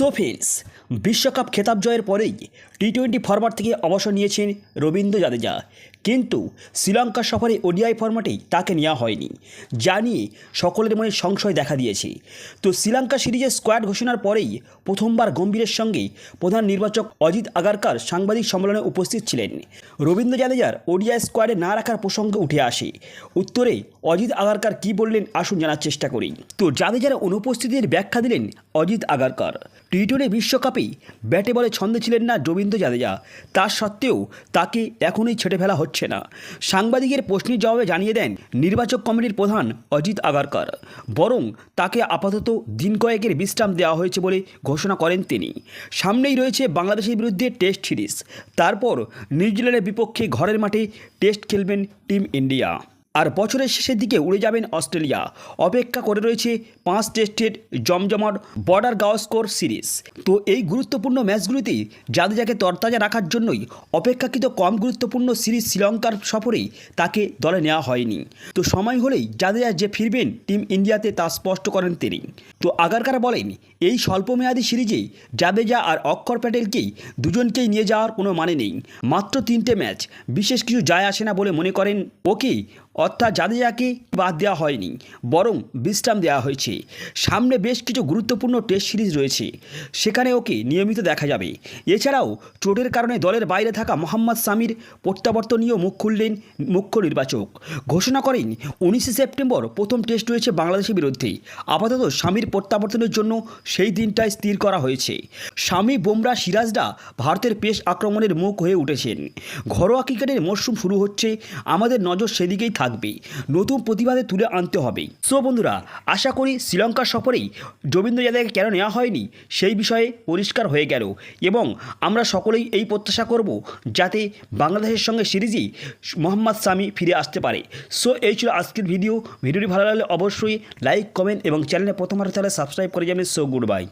সোফিন্স বিশ্বকাপ খেতাব জয়ের পরেই টি টোয়েন্টি ফরওয়ার্ড থেকে অবসর নিয়েছেন রবীন্দ্র জাদেজা। কিন্তু শ্রীলঙ্কা সফরে ওডিআই ফরম্যাটেই তাকে নেওয়া হয়নি। যা নিয়ে সকলের মনে সংশয় দেখা দিয়েছে। তো শ্রীলঙ্কা সিরিজের স্কোয়াড ঘোষণার পরেই প্রথমবার গম্ভীরের সঙ্গে প্রধান নির্বাচক অজিত আগারকার সাংবাদিক সম্মেলনে উপস্থিত ছিলেন। রবীন্দ্র জাদেজার ওডিআই স্কোয়াডে না রাখার প্রসঙ্গ উঠে আসে। উত্তরে অজিত আগারকার কি বললেন আসুন জানার চেষ্টা করি। তো জাদেজার অনুপস্থিতির ব্যাখ্যা দিলেন অজিত আগারকার। টি বিশ্বকাপেই ব্যাটে বলে ছন্দে ছিলেন না রবীন্দ্র জাদেজা। তা সত্ত্বেও তাকে এখনই ছেটে ফেলা হচ্ছে। না। সাংবাদিকের প্রশ্নের জবাবে জানিয়ে দেন নির্বাচক কমিটির প্রধান অজিত আগারকার। বরং তাকে আপাতত দিন কয়েকের বিশ্রাম দেওয়া হয়েছে বলে ঘোষণা করেন তিনি। সামনেই রয়েছে বাংলাদেশের বিরুদ্ধে টেস্ট সিরিজ। তারপর নিউজিল্যান্ডের বিপক্ষে ঘরের মাঠে টেস্ট খেলবেন টিম ইন্ডিয়া। আর বছরের শেষের দিকে উড়ে যাবেন অস্ট্রেলিয়া। অপেক্ষা করে রয়েছে পাঁচ টেস্টের জমজমাট বর্ডার গাওস্কোর সিরিজ। তো এই গুরুত্বপূর্ণ ম্যাচগুলিতেই জাদেজাকে তরতাজা রাখার জন্যই অপেক্ষাকৃত কম গুরুত্বপূর্ণ সিরিজ শ্রীলঙ্কার সফরেই তাকে দলে নেওয়া হয়নি। তো সময় হলেই জাদেজা যে ফিরবেন টিম ইন্ডিয়াতে তা স্পষ্ট করেন তিনি। তো আগারকার বলেন, এই স্বল্পমেয়াদী সিরিজে জাদেজা আর অক্ষর প্যাটেলকেই দুজনকেই নিয়ে যাওয়ার কোনো মানে নেই। মাত্র তিনটে ম্যাচ, বিশেষ কিছু যায় আসে না বলে মনে করেন ওকে অর্থাৎ জাদেজাকে বাদ দেওয়া হয়নি, বরং বিশ্রাম দেওয়া হয়েছে। সামনে বেশ কিছু গুরুত্বপূর্ণ টেস্ট সিরিজ রয়েছে, সেখানে ওকে নিয়মিত দেখা যাবে। এছাড়াও চোটের কারণে দলের বাইরে থাকা মোহাম্মদ সামির প্রত্যাবর্তন নিয়েও মুখ খুললেন মুখ্য নির্বাচক। ঘোষণা করেন, উনিশে সেপ্টেম্বর প্রথম টেস্ট রয়েছে বাংলাদেশের বিরুদ্ধে। আপাতত স্বামীর প্রত্যাবর্তনের জন্য সেই দিনটাই স্থির করা হয়েছে। স্বামী বুমরা সিরাজরা ভারতের পেশ আক্রমণের মুখ হয়ে উঠেছেন। ঘরোয়া ক্রিকেটের মরশুম শুরু হচ্ছে, আমাদের নজর সেদিকেই থাকবে। নতুন প্রতিবাদে তুলে আনতে হবে। সো বন্ধুরা, আশা করি শ্রীলঙ্কার সফরেই রবীন্দ্র জাদেজাকে কেন নেওয়া হয়নি সেই বিষয়ে পরিষ্কার হয়ে গেল এবং আমরা সকলেই এই প্রত্যাশা করব যাতে বাংলাদেশের সঙ্গে সিরিজই মোহাম্মদ সামি ফিরে আসতে পারে। সো এই ছিল আজকের ভিডিও। ভিডিওটি ভালো লাগলে অবশ্যই লাইক, কমেন্ট এবং চ্যানেলে প্রথমবার তাহলে সাবস্ক্রাইব করে যাবেন, সো গুড বাই।